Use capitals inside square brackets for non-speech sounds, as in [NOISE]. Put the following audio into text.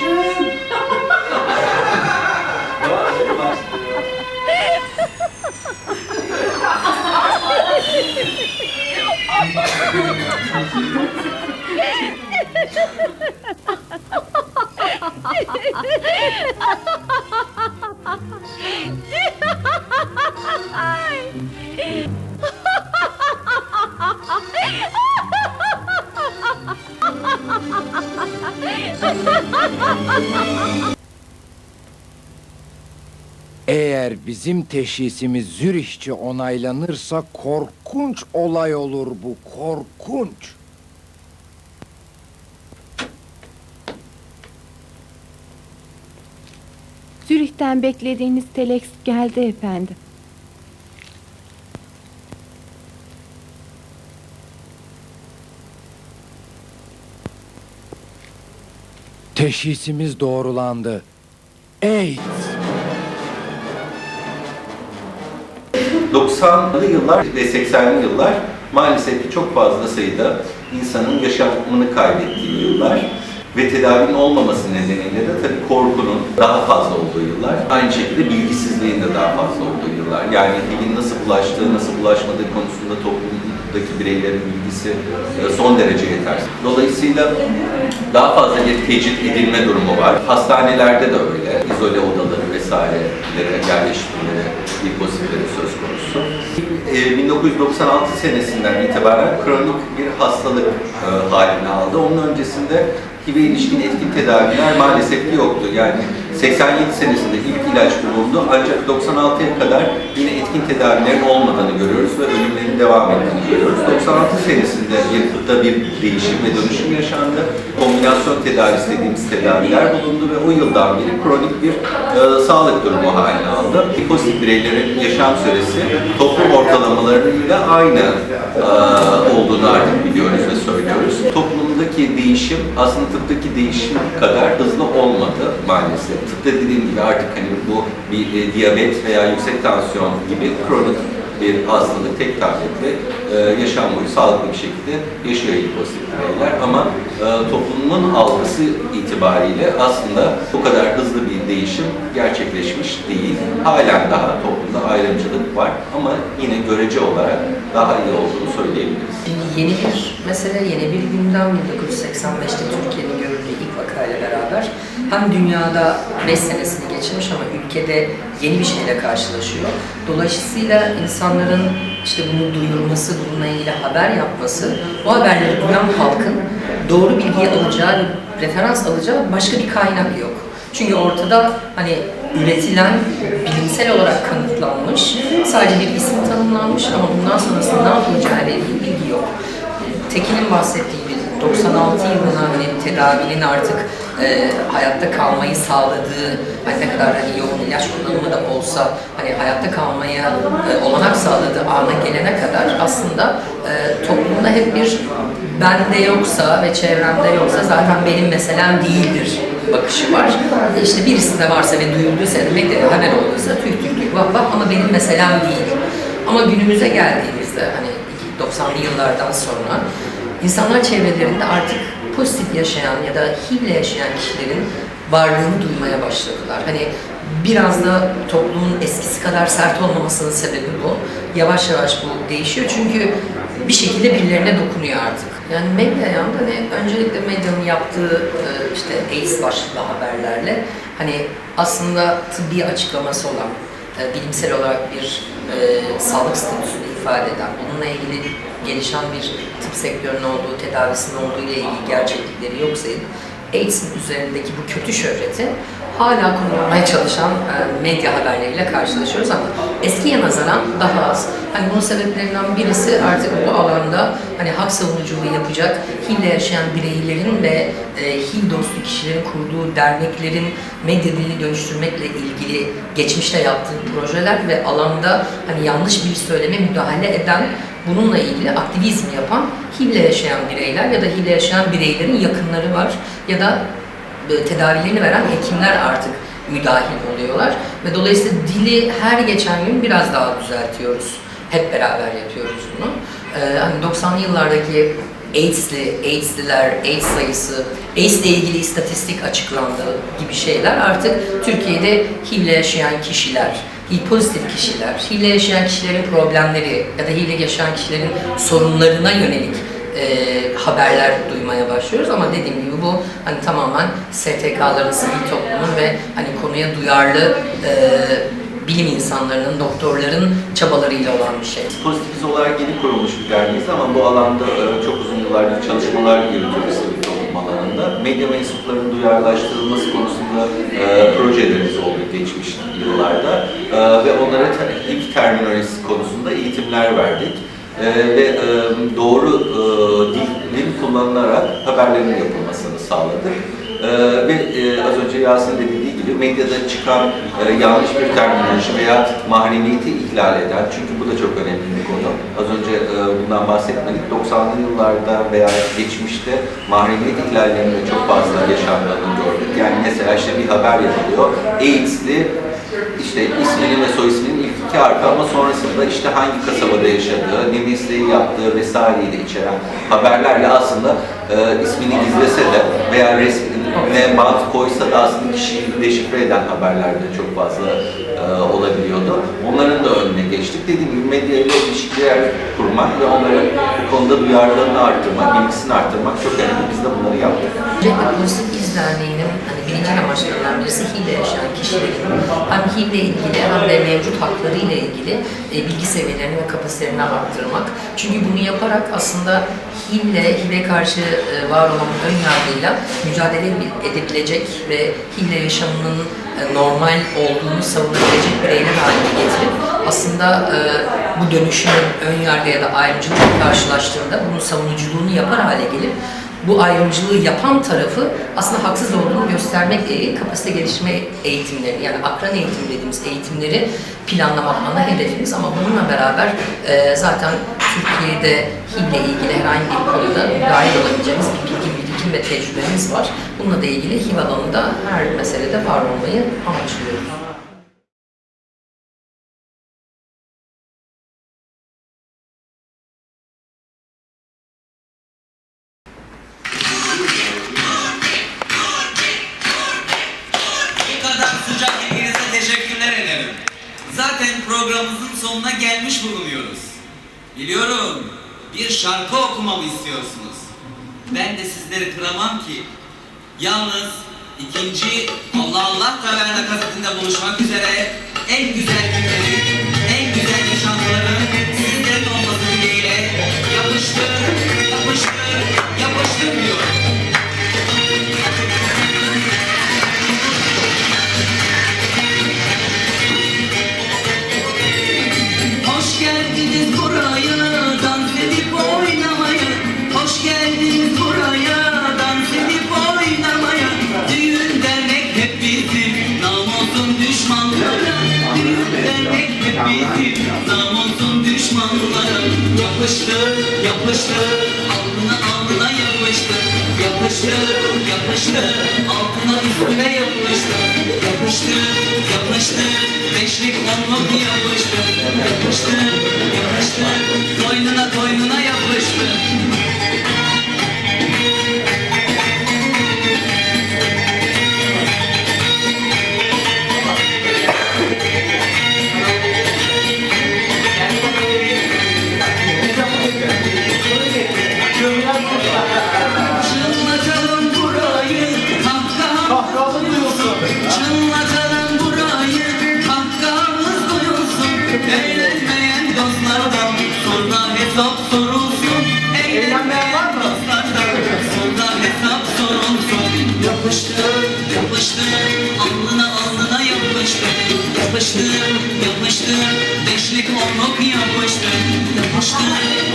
aşkım. [LAUGHS] Eğer bizim teşhisimiz Zürihçe onaylanırsa korkunç olay olur bu, korkunç. Zürih'ten beklediğiniz telex geldi efendim. Teşhisimiz doğrulandı. AIDS. 90'lı yıllar ve 80'li yıllar maalesef ki çok fazla sayıda insanın yaşamını kaybettiği yıllar ve tedavinin olmaması nedeniyle de tabii korkunun daha fazla olduğu yıllar. Aynı şekilde bilgisizliğin de daha fazla olduğu yıllar. Yani HIV'in nasıl bulaştığı, nasıl bulaşmadığı konusunda toplumdaki bireylerin bilgisi e, son derece yetersiz. Dolayısıyla daha fazla bir tecrit edilme durumu var. Hastanelerde de öyle. İzole odaları vesairelere yerleştirmeleri, bir pozitifleri söz konusu. E, 1996 senesinden itibaren kronik bir hastalık e, haline aldı. Onun öncesinde HIV'e ilişkin etkin tedaviler maalesef ki yoktu. Yani 87 senesinde ilk ilaç bulundu ancak 96'ya kadar yine etkin tedavilerin olmadığını görüyoruz ve ölümlerin devam ettiğini görüyoruz. 96 senesinde da bir değişim ve dönüşüm yaşandı. Kombinasyon tedavisi dediğimiz tedaviler bulundu ve o yıldan beri kronik bir e, sağlık durumu haline aldı. Pozitif bireylerin yaşam süresi toplum ortalamalarıyla aynı e, olduğunu artık biliyoruz ve söylüyoruz. Toplumdaki değişim aslında tıptaki değişim kadar hızlı olmadı maalesef. Tıpta dediğim gibi artık hani bu bir e, diyabet veya yüksek tansiyon gibi kronik bir hastalık tek tabletle e, yaşam boyu sağlıklı bir şekilde yaşıyor pozitif bireyler ama e, toplumun algısı itibariyle aslında bu kadar hızlı bir değişim gerçekleşmiş değil. Halen daha toplumda ayrımcılık var ama yine görece olarak daha iyi olduğunu söyleyebiliriz. Şimdi yeni bir mesele, yeni bir gündem 1985'te Türkiye'nin gördüğü ilk vakayla beraber hem dünyada 5 senesini geçirmiş ama ülkede yeni bir şeyle karşılaşıyor. Dolayısıyla insanların işte bunu duyurması, bununla ilgili haber yapması, bu haberleri duyan halkın doğru bilgiyi alacağı, referans alacağı başka bir kaynak yok. Çünkü ortada hani üretilen, bilimsel olarak kanıtlanmış, sadece bir isim tanımlanmış ama bundan sonrasında ne yapılacağı ile ilgili bilgi yok. Tekin'in bahsettiği bir 96 yılına hani tedavinin artık e, hayatta kalmayı sağladığı, hani ne kadar hani yoğun ilaç kullanımı da olsa hani hayatta kalmaya e, olanak sağladığı ana gelene kadar aslında e, toplumda hep bir bende yoksa ve çevremde yoksa zaten benim meselem değildir bakışı var. İşte birisinde varsa ve duyulduysa demek de haber olduysa tüy tüy tüy vah vah ama benim meselem değil. Ama günümüze geldiğimizde hani 90'lı yıllardan sonra insanlar çevrelerinde artık pozitif yaşayan ya da HIV'le yaşayan kişilerin varlığını duymaya başladılar. Hani biraz da toplumun eskisi kadar sert olmamasının sebebi bu. Yavaş yavaş bu değişiyor çünkü bir şekilde birilerine dokunuyor artık. Yani medya yanında hani öncelikle medyanın yaptığı e, işte AIDS başlıklı haberlerle hani aslında tıbbi açıklaması olan e, bilimsel olarak bir e, sağlık statüsünü ifade eden, bununla ilgili gelişen bir tıp sektörünün olduğu, tedavisinin olduğu ile ilgili gerçeklikleri yok sayıp AIDS'in üzerindeki bu kötü şöhreti hala kullanmaya çalışan e, medya haberleriyle karşılaşıyoruz ama eskiye nazaran daha az. Hani bunun sebeplerinden birisi artık bu alanda hani hak savunuculuğu yapacak HIV'le yaşayan bireylerin ve e, HIV dostu kişilerin kurduğu derneklerin medya dilini dönüştürmekle ilgili geçmişte yaptığı projeler ve alanda hani yanlış bir söyleme müdahale eden bununla ilgili aktivizm yapan HIV'le yaşayan bireyler ya da HIV'le yaşayan bireylerin yakınları var ya da tedavilerini veren hekimler artık müdahil oluyorlar ve dolayısıyla dili her geçen gün biraz daha düzeltiyoruz. Hep beraber yapıyoruz bunu. Ee, hani 90'lı yıllardaki AIDS'li, AIDS'liler, AIDS sayısı, AIDS ile ilgili istatistik açıklandığı gibi şeyler artık Türkiye'de HIV ile yaşayan kişiler, HIV pozitif kişiler, HIV ile yaşayan kişilerin problemleri ya da HIV ile yaşayan kişilerin sorunlarına yönelik e, haberler duymaya başlıyoruz ama dediğim gibi bu hani tamamen STK'ların, sivil toplumun ve hani konuya duyarlı e, bilim insanlarının, doktorların çabalarıyla olan bir şey. Pozitifiz olarak yeni kurulmuş bir derneğiz ama bu alanda e, çok uzun yıllardır çalışmalar yürütüyoruz sivil toplum alanında. Medya mensuplarının duyarlaştırılması konusunda e, projelerimiz oldu geçmiş yıllarda E, ve onlara ilk terminolojisi konusunda eğitimler verdik. E, ve e, doğru e, dilin kullanılarak haberlerin yapılmasını sağladık. E, ve e, az önce Yasin de dediği gibi medyada çıkan e, yanlış bir terminoloji veya mahremiyeti ihlal eden, çünkü bu da çok önemli bir konu. Az önce e, bundan bahsetmedik. 90'lı yıllarda veya geçmişte mahremiyet ihlallerinin çok fazla yaşandığını gördük. Yani mesela işte bir haber yapılıyor. AIDS'li işte isminin ve soy isminin ilk iki harfi ama sonrasında işte hangi kasabada yaşadığı, ne mesleği yaptığı vesaireyi de içeren haberlerle aslında e, ismini gizlese de veya resmine bant koysa da aslında kişiyi deşifre eden haberler de çok fazla olabiliyordu. Onların da önüne geçtik. Dediğim gibi medya ile ilişkiler kurmak ve onların bu konuda duyarlılığını arttırmak, bilgisini arttırmak çok önemli. Biz de bunları yaptık. Öncelikle Pozitif İz Derneği'nin hani birinci amaçlarından birisi HIV ile yaşayan kişilerin hem HIV ile ilgili hem de mevcut hakları ile ilgili e, bilgi seviyelerini ve kapasitelerini arttırmak. Çünkü bunu yaparak aslında HIV ile HIV'e karşı e, var olan ön yargıyla mücadele edebilecek ve HIV ile yaşamının e, normal olduğunu savunabilecek bireyler haline getirip aslında e, bu dönüşümün ön yargı ya da ayrımcılıkla karşılaştığında bunun savunuculuğunu yapar hale gelip bu ayrımcılığı yapan tarafı aslında haksız olduğunu göstermekle ilgili kapasite geliştirme eğitimleri yani akran eğitim dediğimiz eğitimleri planlamak ana hedefimiz. Ama bununla beraber e, zaten Türkiye'de HIV ile ilgili herhangi bir konuda dahil olabileceğimiz bir birikim ve tecrübemiz var. Bununla da ilgili HIV alanında her meselede var olmayı amaçlıyoruz. Teşekkürler ederim. Zaten programımızın sonuna gelmiş bulunuyoruz. Biliyorum, bir şarkı okumamı istiyorsunuz. Ben de sizleri kıramam ki. Yalnız ikinci Allah Allah Taverna kasetinde buluşmak üzere en güzel günleri, bizim namusun düşmanlara. Yapıştır yapıştır alnına alnına yapıştır Yapıştır yapıştır altına üstüne yapıştır Yapıştır yapıştır beşlik onluk yapıştır Yapıştır yapıştır Yapıştır, yapıştır, alnına alnına yapıştır Yapıştır, yapıştır, beşlik onluk Yapıştır, yapıştır,